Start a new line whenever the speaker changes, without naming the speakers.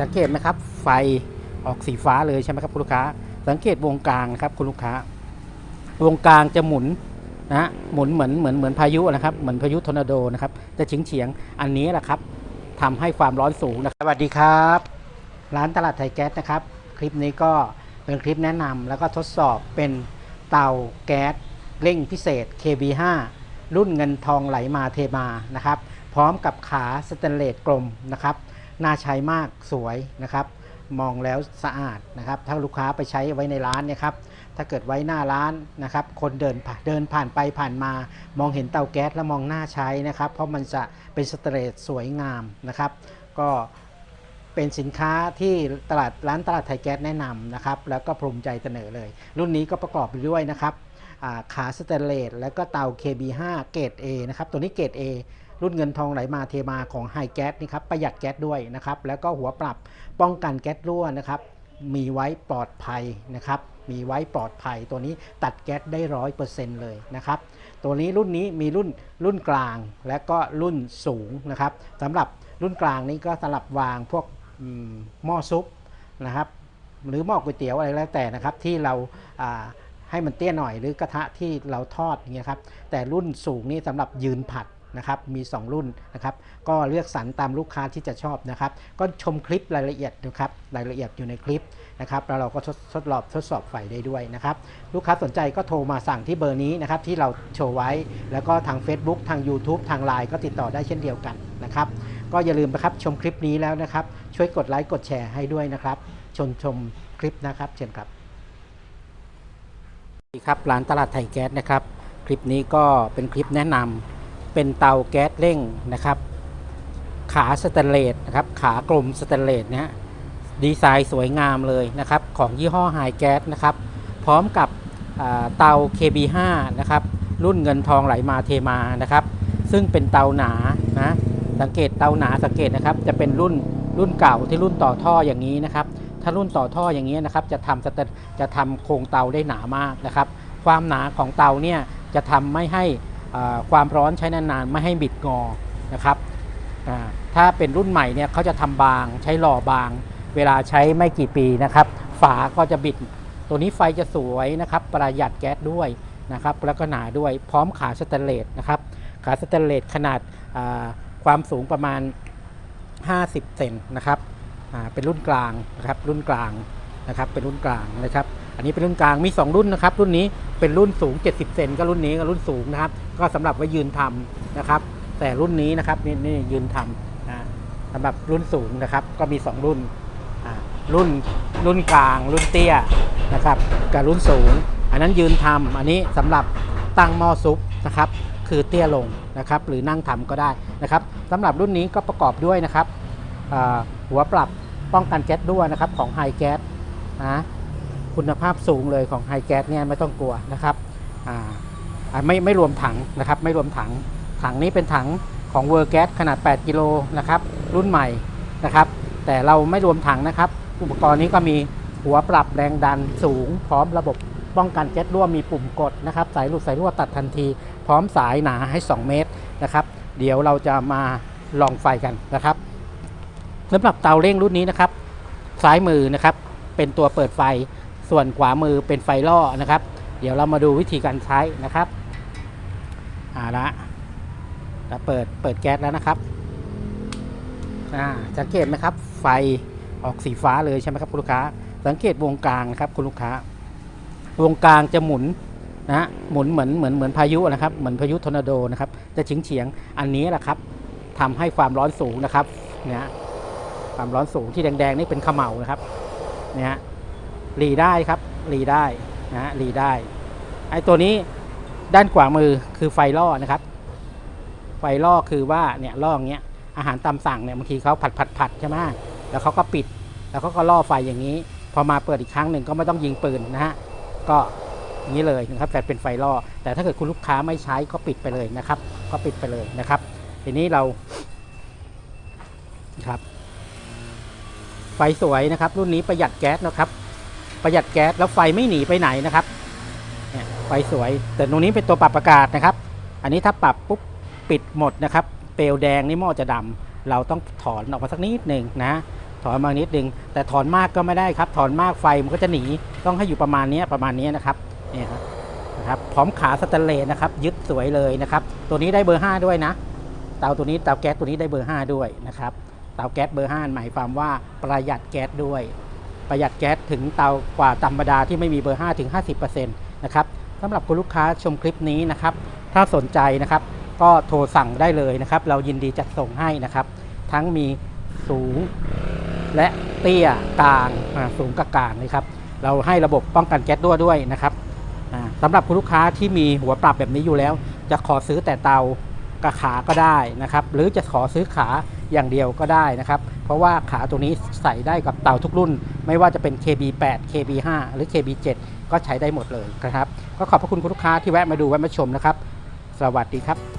สังเกตไหมครับ ไฟออกสีฟ้าเลยใช่ไหมครับคุณลูกค้า สังเกตวงกลางนะครับคุณลูกค้า วงกลางจะหมุนนะหมุนเหมือนเหมือนเหมือนพายุนะครับเหมือนพายุทอร์นาโดนะครับจะเฉียงเฉียงอันนี้แหละครับทำให้ความร้อนสูงนะครับสวัสดีครับ ร้านตลาดไทยแก๊สนะครับ คลิปนี้ก็เป็นคลิปแนะนำแล้วก็ทดสอบเป็นเตาแก๊สเร่งพิเศษ KB5 รุ่นเงินทองไหลมาเทมานะครับ พร้อมกับขาสแตนเลสกลมนะครับ น่าใช้มากสวยนะครับ มองแล้วสะอาดนะครับ ถ้าลูกค้าไปใช้ไว้ในร้านเนี่ยครับ ถ้าเกิดไว้หน้าร้านนะครับ คนเดินผ่านเดินผ่านไปผ่านมา มองเห็นเตาแก๊สแล้วมองหน้าใช้นะครับ เพราะมันจะเป็นสเตนเลสสวยงามนะครับ ก็เป็นสินค้าที่ตลาดร้านตลาดไทยแก๊สแนะนำนะครับ แล้วก็ภูมิใจเสนอเลย รุ่นนี้ก็ประกอบไปด้วยนะครับขาสแตนเลสแล้วก็เตา KB5 เกรด A นะครับ ตัวนี้เกรด A รุ่นเงินทองไหลมาเทมาของไฮแก๊สนี่ครับประหยัดแก๊สด้วยนะครับแล้วก็หัวปรับป้องกันแก๊สรั่วนะครับมีไว้ปลอดภัยนะครับมีไว้ปลอดภัยตัวนี้ตัดแก๊สได้ร้อยเปอร์เซ็นต์เลยนะครับตัวนี้รุ่นนี้มีรุ่นรุ่นกลางและก็รุ่นสูงนะครับสำหรับรุ่นกลางนี้ก็สำหรับวางพวกหม้อซุปนะครับหรือหม้อก๋วยเตี๋ยวอะไรแล้วแต่นะครับที่เราอ่าให้มันเตี้ยหน่อยหรือกระทะที่เราทอดอย่างเงี้ยครับแต่รุ่นสูงนี่สำหรับยืนผัด นะครับมี 2 รุ่นนะครับก็เลือกสรรตามลูกค้าที่จะชอบนะครับ ก็ชมคลิปรายละเอียดนะครับรายละเอียดอยู่ในคลิปนะครับแล้วเราก็ทดทดลองทดสอบไฟได้ด้วยนะครับลูกค้าสนใจก็โทรมาสั่งที่เบอร์นี้นะครับที่เราโชว์ไว้ แล้วก็ทาง Facebook ทาง YouTube ทาง Line ก็ติดต่อได้เช่นเดียวกันนะครับก็อย่าลืมนะครับชมคลิปนี้แล้วนะครับ ช่วยกดไลค์กดแชร์ให้ด้วยนะครับ ชมชมคลิปนะครับ เชิญครับสวัสดีครับร้านตลาดไทยแก๊สนะครับ คลิปนี้ก็เป็นคลิปแนะนำ เป็นเตาแก๊สเร่งนะครับ ขาสแตนเลสนะครับ ขากลมสแตนเลสนะฮะดีไซน์สวยงามเลยนะครับ ของยี่ห้อไฮแก๊สนะครับ พร้อมกับอ่าเตา KB5 นะครับ รุ่นเงินทองไหลมาเทมานะครับ ซึ่งเป็นเตาหนานะสังเกตเตาหนาสังเกตนะครับ จะเป็นรุ่นรุ่นเก่าที่รุ่นต่อท่ออย่างนี้นะครับ ถ้ารุ่นต่อท่ออย่างนี้นะครับ จะทำจะทำโครงเตาได้หนามากนะครับ ความหนาของเตาเนี่ยจะทำไม่ให้ ความร้อนใช้นานๆ ไม่ให้บิดงอนะครับถ้าเป็นรุ่นใหม่เนี่ยเขาจะทำบางใช้หล่อบาง เวลาใช้ไม่กี่ปีนะครับ ฝาก็จะบิด ตัวนี้ไฟจะสวยนะครับ ประหยัดแก๊สด้วยนะครับแล้วก็หนาด้วยพร้อมขาสแตนเลสนะครับ ขาสแตนเลสขนาดาความสูงประมาณ 50 เซนนะครับเป็นรุ่นกลางนะครับรุ่นกลาง นะครับเป็นรุ่นกลางนะครับอันนี้เป็นรุ่นกลางมี 2 รุ่นนะครับรุ่นนี้เป็นรุ่นสูง 70 เซนก็รุ่นนี้ก็รุ่นสูงนะครับ ก็สำหรับไว้ยืนทำนะครับ แต่รุ่นนี้นะครับนี่นี่ยืนทำนะสำหรับรุ่นสูงนะครับ ก็มี 2 รุ่นรุ่นรุ่นกลาง รุ่นเตี้ยนะครับกับรุ่นสูง อันนั้นยืนทำอันนี้สำหรับตั้งหม้อซุปนะครับ คือเตี้ยลงนะครับ หรือนั่งทำก็ได้นะครับสำหรับรุ่นนี้ก็ประกอบด้วยนะครับหัวปรับป้องกันแก๊สรั่วนะครับของไฮแก๊ส นะคุณภาพสูงเลยของไฮแก๊สเนี่ยไม่ต้องกลัวนะครับไม่ไม่รวมถังนะครับไม่รวมถังถังนี้เป็นถังของเวอร์แก๊สขนาด 8 กิโลนะครับรุ่นใหม่นะครับแต่เราไม่รวมถังนะครับ อุปกรณ์นี้ก็มีหัวปรับแรงดันสูง พร้อมระบบป้องกันแก๊สรั่วมีปุ่มกดนะครับสายหลุดสายรั่วตัดทันที พร้อมสายหนาให้ 2 เมตรนะครับเดี๋ยวเราจะมาลองไฟกันนะครับสำหรับเตาเร่งรุ่นนี้นะครับซ้ายมือนะครับ เป็นตัวเปิดไฟ ส่วนขวามือเป็นไฟล่อนะครับ เดี๋ยวเรามาดูวิธีการใช้นะครับอ่าละแล้วเปิดเปิดแก๊สแล้วนะครับอ่าสังเกตไหมครับไฟออกสีฟ้าเลยใช่ไหมครับคุณลูกค้า สังเกตวงกลางนะครับคุณลูกค้า วงกลางจะหมุนนะหมุนเหมือนเหมือนเหมือนพายุนะครับเหมือนพายุทอร์นาโดนะครับจะเฉียงเฉียงอันนี้แหละครับทำให้ความร้อนสูงนะครับเนี่ยฮะความร้อนสูงที่แดงๆนี่เป็นเขมเหลานะครับ นี่ยฮะหลีได้ครับหลีได้นะฮะหลีได้ไอตัวนี้ด้านขวามือคือไฟล่อนะครับ ไฟล่อคือว่าเนี่ยล่ออย่างเงี้ยอาหารตามสั่งเนี่ยบางทีเขาผัดผัดผัดใช่ไหมแล้วเขาก็ปิด แล้วเขาก็ล่อไฟอย่างนี้ พอมาเปิดอีกครั้งหนึ่งก็ไม่ต้องยิงปืนนะฮะก็อย่างนี้เลยนะครับแต่เป็นไฟล่อ แต่ถ้าเกิดคุณลูกค้าไม่ใช้ก็ปิดไปเลยนะครับ ก็ปิดไปเลยนะครับ ทีนี้เราครับ ไฟสวยนะครับ รุ่นนี้ประหยัดแก๊สนะครับ ประหยัดแก๊สแล้วไฟไม่หนีไปไหนนะครับไฟสวย แต่ตรงนี้เป็นตัวปรับอากาศนะครับ อันนี้ถ้าปรับปุ๊บปิดหมดนะครับ เปลวแดงนี่หม้อจะดำเราต้องถอนออกมาสักนิดหนึ่งนะถอนมานิดหนึ่งแต่ถอนมากก็ไม่ได้ครับ ถอนมากไฟมันก็จะหนีต้องให้อยู่ประมาณนี้ประมาณนี้นะครับนี่ครับนะครับพร้อมขาสแตนเลสนะครับ ยึดสวยเลยนะครับ ตัวนี้ได้เบอร์ 5 ด้วยนะ เตาตัวนี้เตาแก๊สตัวนี้ได้เบอร์ 5 ด้วยนะครับ เตาแก๊สเบอร์5หมายความว่าประหยัดแก๊สด้วย ประหยัดแก๊สถึงเตากว่าธรรมดาที่ไม่มีเบอร์5ถึง 50%นะครับสำหรับคุณลูกค้าชมคลิปนี้นะครับ ถ้าสนใจนะครับ ก็โทรสั่งได้เลยนะครับ เรายินดีจัดส่งให้นะครับ ทั้งมีสูงและเตี้ยกลางสูงกับกลางเลยครับ เราให้ระบบป้องกันแก๊สรั่วด้วยนะครับสำหรับคุณลูกค้าที่มีหัวปรับแบบนี้อยู่แล้ว จะขอซื้อแต่เตากระขาก็ได้นะครับ หรือจะขอซื้อขา อย่างเดียวก็ได้นะครับ เพราะว่าขาตัวนี้ใส่ได้กับเต่าทุกรุ่น ไม่ว่าจะเป็น KB8 KB5 หรือ KB7 ก็ใช้ได้หมดเลยนะครับ ก็ขอบพระคุณคุณลูกค้าที่แวะมาดูแวะมาชมนะครับ สวัสดีครับ